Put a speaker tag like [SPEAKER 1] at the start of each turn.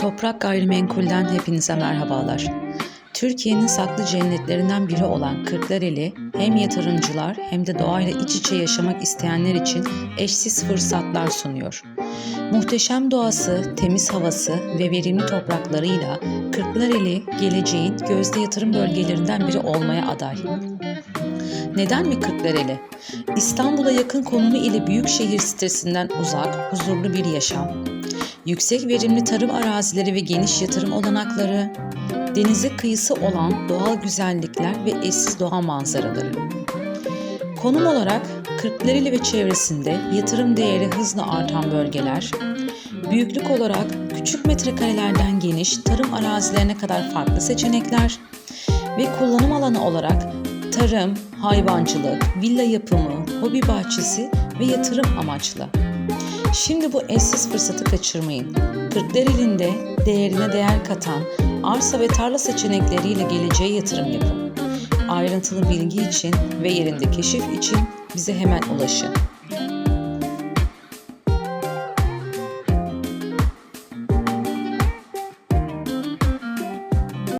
[SPEAKER 1] Toprak Gayrimenkul'den hepinize merhabalar. Türkiye'nin saklı cennetlerinden biri olan Kırklareli hem yatırımcılar hem de doğayla iç içe yaşamak isteyenler için eşsiz fırsatlar sunuyor. Muhteşem doğası, temiz havası ve verimli topraklarıyla Kırklareli geleceğin gözde yatırım bölgelerinden biri olmaya aday. Neden mi Kırklareli? İstanbul'a yakın konumu ile büyük şehir stresinden uzak, huzurlu bir yaşam. Yüksek verimli tarım arazileri ve geniş yatırım olanakları, denize kıyısı olan doğal güzellikler ve eşsiz doğa manzaraları. Konum olarak Kırklareli ve çevresinde yatırım değeri hızla artan bölgeler, büyüklük olarak küçük metrekarelerden geniş tarım arazilerine kadar farklı seçenekler ve kullanım alanı olarak tarım, hayvancılık, villa yapımı, hobi bahçesi ve yatırım amaçlı. Şimdi bu eşsiz fırsatı kaçırmayın. Kırklareli'nde değerine değer katan arsa ve tarla seçenekleriyle geleceğe yatırım yapın. Ayrıntılı bilgi için ve yerinde keşif için bize hemen ulaşın.